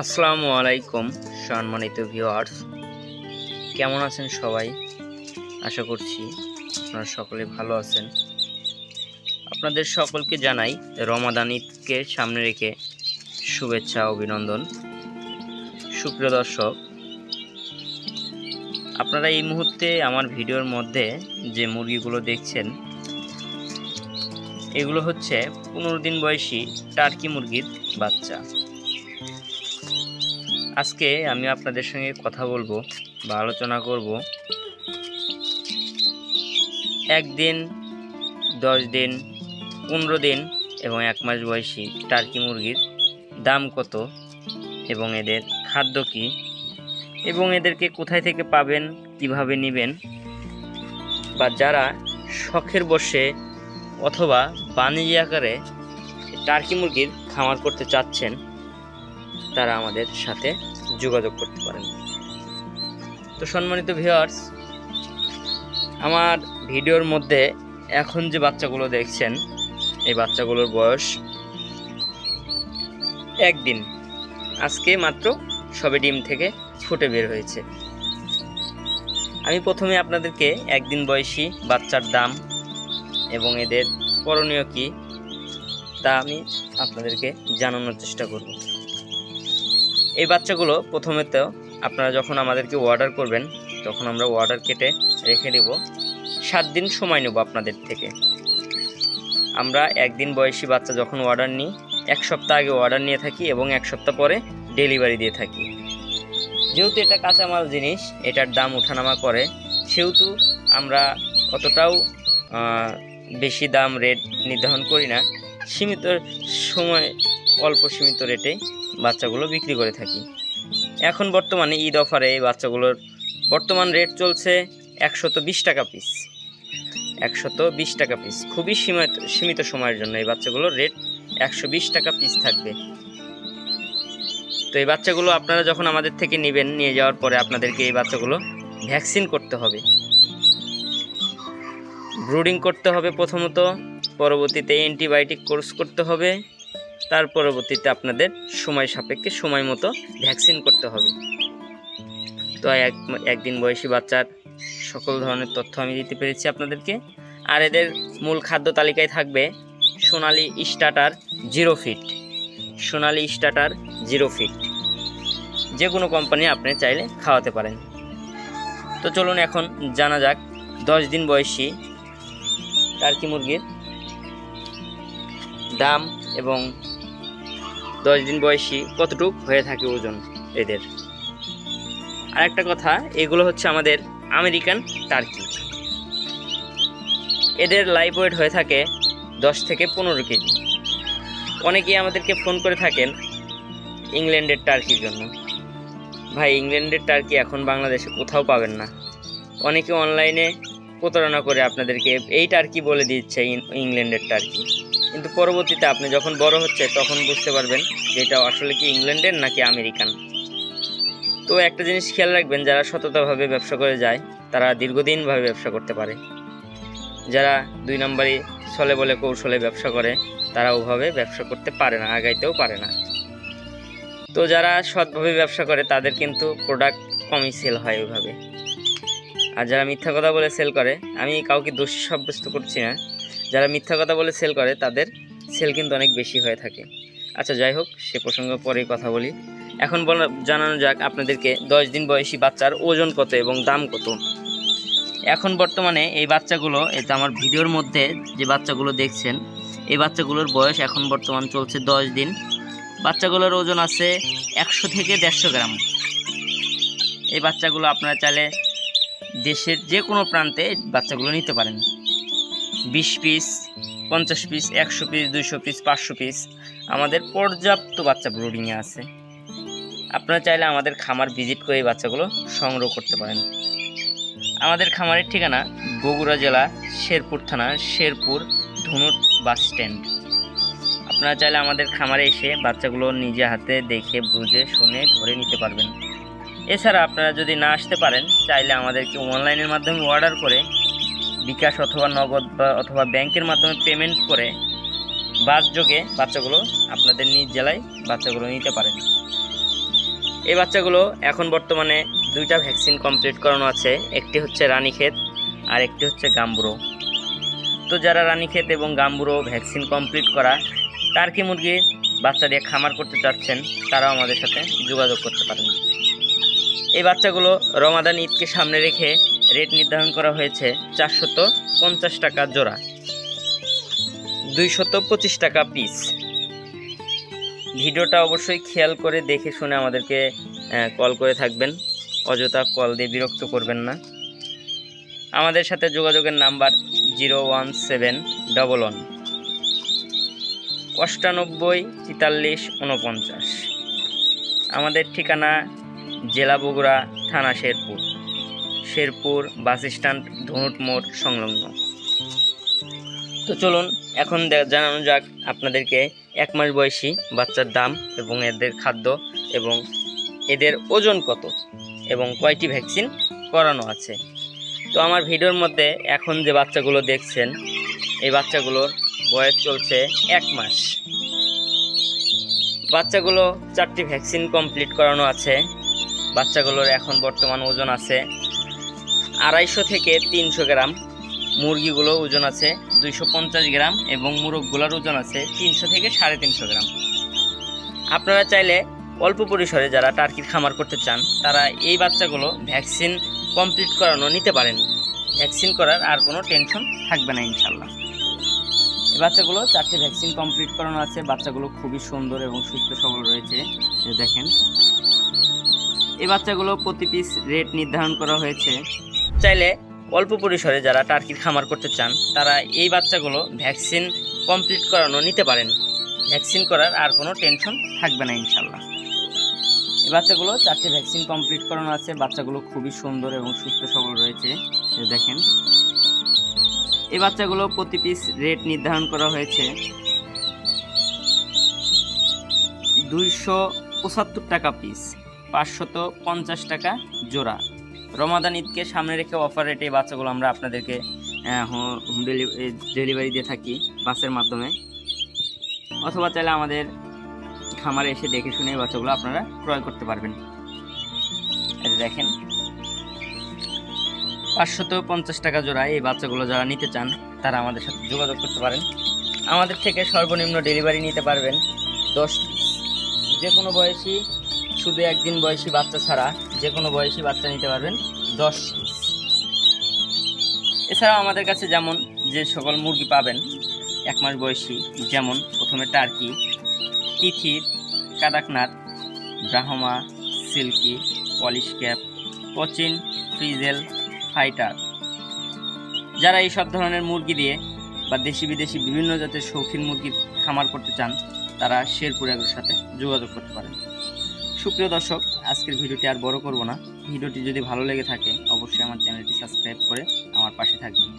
আসসালামু আলাইকুম, সম্মানিত ভিউয়ার্স কেমন আছেন সবাই? আশা করছি আপনারা সকলে ভালো আছেন। আপনাদের সকলকে জানাই রমাদান ঈদকে সামনে রেখে শুভেচ্ছা, অভিনন্দন। সুপ্রিয় দর্শক, আপনারা এই মুহূর্তে আমার ভিডিওর মধ্যে যে মুরগিগুলো দেখছেন, এগুলো হচ্ছে পনেরো দিন বয়সী টার্কি মুরগির বাচ্চা। আজকে আমি আপনাদের সঙ্গে কথা বলব বা আলোচনা করব। একদিন, দশ দিন, পনেরো দিন এবং এক মাস বয়সী টার্কি মুরগির দাম কত এবং এদের খাদ্য কী এবং এদেরকে কোথায় থেকে পাবেন, কীভাবে নেবেন বা যারা শখের বসে অথবা বাণিজ্য আকারে টার্কি মুরগির খামার করতে চাচ্ছেন তারা আমাদের সাথে যোগাযোগ করতে পারেন। তো সম্মানিত ভিউয়ার্স আমার ভিডিওর মধ্যে এখন যে বাচ্চাগুলো দেখছেন, এই বাচ্চাগুলোর বয়স একদিন। আজকে মাত্র সবে ডিম থেকে ফুটে বের হয়েছে। আমি প্রথমে আপনাদেরকে একদিন বয়সী বাচ্চার দাম এবং এদের করণীয় কী তা আমি আপনাদেরকে জানানোর চেষ্টা করব। এই বাচ্চাগুলো প্রথমে তো আপনারা যখন আমাদেরকে অর্ডার করবেন, তখন আমরা অর্ডার কেটে রেখে দেব। সাত দিন সময় নেব আপনাদের থেকে। আমরা একদিন বয়সী বাচ্চা যখন অর্ডার নিই, এক সপ্তাহ আগে অর্ডার নিয়ে থাকি এবং এক সপ্তাহ পরে ডেলিভারি দিয়ে থাকি। যেহেতু এটা কাঁচামাল জিনিস, এটার দাম ওঠানামা করে, সেহেতু আমরা অতটাও বেশি দাম রেট নির্ধারণ করি না। সীমিত সময়, অল্প সীমিত রেটে বাচ্চাগুলো বিক্রি করে থাকি। এখন বর্তমানে ঈদ অফারে এই বাচ্চাগুলোর বর্তমান রেট চলছে একশত বিশ টাকা পিস একশত বিশ টাকা পিস খুবই সীমিত সীমিত সময়ের জন্য এই বাচ্চাগুলোর রেট একশো বিশ টাকা পিস থাকবে। তো এই বাচ্চাগুলো আপনারা যখন আমাদের থেকে নেবেন, নিয়ে যাওয়ার পরে আপনাদেরকে এই বাচ্চাগুলো ভ্যাকসিন করতে হবে। ব্রুডিং করতে হবে প্রথমত। পরবর্তীতে অ্যান্টিবায়োটিক কোর্স করতে হবে। তার পরবর্তীতে আপনাদের সময় সাপেক্ষে সময় মতো ভ্যাকসিন করতে হবে। তো এক, একদিন বয়সী বাচ্চার সকল ধরনের তথ্য আমি দিতে পেরেছি আপনাদেরকে। আর এদের মূল খাদ্য তালিকায় থাকবে Sonali starter zero feed. Sonali starter zero feed. যে কোনো কোম্পানি আপনি চাইলে খাওয়াতে পারেন। তো চলুন এখন জানা যাক দশ দিন বয়সী টার্কি মুরগির দাম এবং দশ দিন বয়সী কতটুক হয়ে থাকে ওজন এদের। আর একটা কথা, এগুলো হচ্ছে আমাদের আমেরিকান টার্কি। এদের লাইভ ওয়েট হয়ে থাকে দশ থেকে পনেরো কেজি। অনেকেই আমাদেরকে ফোন করে থাকেন ইংল্যান্ডের টার্কির জন্য। ভাই, ইংল্যান্ডের টার্কি এখন বাংলাদেশে কোথাও পাবেন না। অনেকে অনলাইনে প্রতারণা করে আপনাদেরকে এই টার্কি বলে দিচ্ছে ইংল্যান্ডের টার্কি। কিন্তু পরবর্তীতে আপনি যখন বড় হচ্ছে, তখন বুঝতে পারবেন যে এটা আসলে কি ইংল্যান্ডের নাকি আমেরিকান। তো একটা জিনিস খেয়াল রাখবেন, যারা সততাভাবে ব্যবসা করে যায়, তারা দীর্ঘদিনভাবে ব্যবসা করতে পারে। যারা দুই নম্বরই ছলে বলে কৌশলে ব্যবসা করে, তারা ওভাবে ব্যবসা করতে পারে না, আগাইতেও পারে না। তো যারা সৎভাবে ব্যবসা করে, তাদের কিন্তু প্রোডাক্ট কমই সেল হয় ওইভাবে। আর যারা মিথ্যা কথা বলে সেল করে, আমি কাউকে দোষী সাব্যস্ত করছি না। যারা মিথ্যা কথা বলে সেল করে, তাদের সেল কিন্তু অনেক বেশি হয়ে থাকে। আচ্ছা যাই হোক, সে প্রসঙ্গে পরেই কথা বলি। এখন বলা, জানানো যাক আপনাদেরকে দশ দিন বয়সী বাচ্চার ওজন কত এবং দাম কত। এখন বর্তমানে এই বাচ্চাগুলো এটা আমার ভিডিওর মধ্যে যে বাচ্চাগুলো দেখছেন, এই বাচ্চাগুলোর বয়স এখন বর্তমান চলছে দশ দিন। বাচ্চাগুলোর ওজন আছে একশো থেকে দেড়শো গ্রাম। এই বাচ্চাগুলো আপনারা চাইলে দেশের যে কোনো প্রান্তে বাচ্চাগুলো নিতে পারেন। বিশ পিস পঞ্চাশ পিস একশো পিস দুইশো পিস পাঁচশো পিস আমাদের পর্যাপ্ত বাচ্চা ব্রুডিংয়ে আছে। আপনারা চাইলে আমাদের খামার ভিজিট করে এই বাচ্চাগুলো সংগ্রহ করতে পারেন। আমাদের খামারের ঠিকানা বগুড়া জেলা, শেরপুর থানা, শেরপুর ধনুট বাস স্ট্যান্ড আপনারা চাইলে আমাদের খামারে এসে বাচ্চাগুলো নিজে হাতে দেখে, বুঝে, শুনে, ধরে নিতে পারবেন। এছাড়া আপনারা যদি না আসতে পারেন, চাইলে আমাদেরকে অনলাইনের মাধ্যমে অর্ডার করে বিকাশ অথবা নগদ বা অথবা ব্যাংকের মাধ্যমে পেমেন্ট করে বাস যোগে বাচ্চাগুলো আপনাদের নিজ জেলায় বাচ্চাগুলো নিতে পারেন। এই বাচ্চাগুলো এখন বর্তমানে দুইটা ভ্যাকসিন কমপ্লিট করানো আছে, একটি হচ্ছে রানীক্ষেত আর একটি হচ্ছে গাম্বুরো। তো যারা রানীক্ষেত এবং গাম্বুরো ভ্যাকসিন কমপ্লিট করা টার্কি মুরগির বাচ্চা দিয়ে খামার করতে চাচ্ছেন, তারাও আমাদের সাথে যোগাযোগ করতে পারেন। এই বাচ্চাগুলো রমাদান ঈদকে সামনে রেখে রেট নির্ধারণ করা হয়েছে চারশত পঞ্চাশ টাকা জোড়া, দুইশত পঁচিশ টাকা পিস ভিডিওটা অবশ্যই খেয়াল করে দেখে শুনে আমাদেরকে কল করে থাকবেন। অযথা কল দিয়ে বিরক্ত করবেন না। আমাদের সাথে যোগাযোগের number zero one seven double one, অষ্টানব্বই তেতাল্লিশ উনপঞ্চাশ আমাদের ঠিকানা জেলা বগুড়া থানা শেরপুর। শেরপুর বাস স্ট্যান্ড ধনুট মোড় সংলগ্ন। তো চলুন, এখন জানানো যাক আপনাদেরকে এক মাস বয়সী বাচ্চার দাম এবং এদের খাদ্য এবং এদের ওজন কত এবং কয়টি ভ্যাকসিন করানো আছে। তো আমার ভিডিওর মধ্যে এখন যে বাচ্চাগুলো দেখছেন, এই বাচ্চাগুলোর বয়স চলছে এক মাস। বাচ্চাগুলো চারটি ভ্যাকসিন কমপ্লিট করানো আছে। বাচ্চাগুলোর এখন বর্তমান ওজন আছে আড়াইশো থেকে তিনশো গ্রাম মুরগিগুলো ওজন আছে দুইশো পঞ্চাশ গ্রাম এবং মুরগগুলোর ওজন আছে তিনশো থেকে সাড়ে তিনশো গ্রাম। আপনারা চাইলে অল্প পরিসরে যারা টার্কির খামার করতে চান, তারা এই বাচ্চাগুলো ভ্যাকসিন কমপ্লিট করানো নিতে পারেন। ভ্যাকসিন করার আর কোনো টেনশন থাকবে না ইনশাল্লাহ। এই বাচ্চাগুলো চারটে ভ্যাকসিন কমপ্লিট করানো আছে। বাচ্চাগুলো খুবই সুন্দর এবং সুস্থ সবল রয়েছে। দেখেন এই বাচ্চাগুলো প্রতি পিস রেট নির্ধারণ করা হয়েছে। চাইলে অল্প পরিসরে যারা টার্কির খামার করতে চান, তারা এই বাচ্চাগুলো ভ্যাকসিন কমপ্লিট করানো নিতে পারেন। ভ্যাকসিন করার আর কোনো টেনশন থাকবে না ইনশাল্লাহ এই বাচ্চাগুলো চারটে ভ্যাকসিন কমপ্লিট করানো আছে। বাচ্চাগুলো খুবই সুন্দর এবং সুস্থ সবল রয়েছে। দেখেন। এই বাচ্চাগুলো প্রতি পিস রেট নির্ধারণ করা হয়েছে দুইশো পঁচাত্তর টাকা পিস পাঁচশত পঞ্চাশ টাকা জোড়া। রমাদান ঈদকে সামনে রেখে অফার রেটে এই বাচ্চাগুলো আমরা আপনাদেরকে হোম ডেলিভারি ডেলিভারি দিয়ে থাকি বাসের মাধ্যমে। অথবা চাইলে আমাদের খামারে এসে দেখে শুনে এই বাচ্চাগুলো আপনারা ক্রয় করতে পারবেন। দেখেন, পাঁচশত পঞ্চাশ টাকা জোড়া এই বাচ্চাগুলো যারা নিতে চান, তারা আমাদের সাথে যোগাযোগ করতে পারেন। আমাদের থেকে সর্বনিম্ন ডেলিভারি নিতে পারবেন দশ যে কোনো বয়সী শুধু একদিন বয়সী বাচ্চা ছাড়া যে কোনো বয়সী বাচ্চা নিতে পারবেন দশ পিস এছাড়াও আমাদের কাছে যেমন যে সকল মুরগি পাবেন, এক মাস বয়সী যেমন প্রথমে টার্কি তিথির Kadaknath, Brahma, silkie, Polish cap, Cochin, frizzle, fighter. যারা এই সব ধরনের মুরগি দিয়ে বা দেশি বিদেশি বিভিন্ন জাতের শৌখিন মুরগির খামার করতে চান, তারা শেরপুর এগুলোর সাথে যোগাযোগ করতে পারেন। সুপ্রিয় দর্শক, আজকের ভিডিওটি আর বড় করব না। ভিডিওটি যদি ভালো লেগে থাকে, অবশ্যই আমার চ্যানেলটি সাবস্ক্রাইব করে আমার পাশে থাকবেন।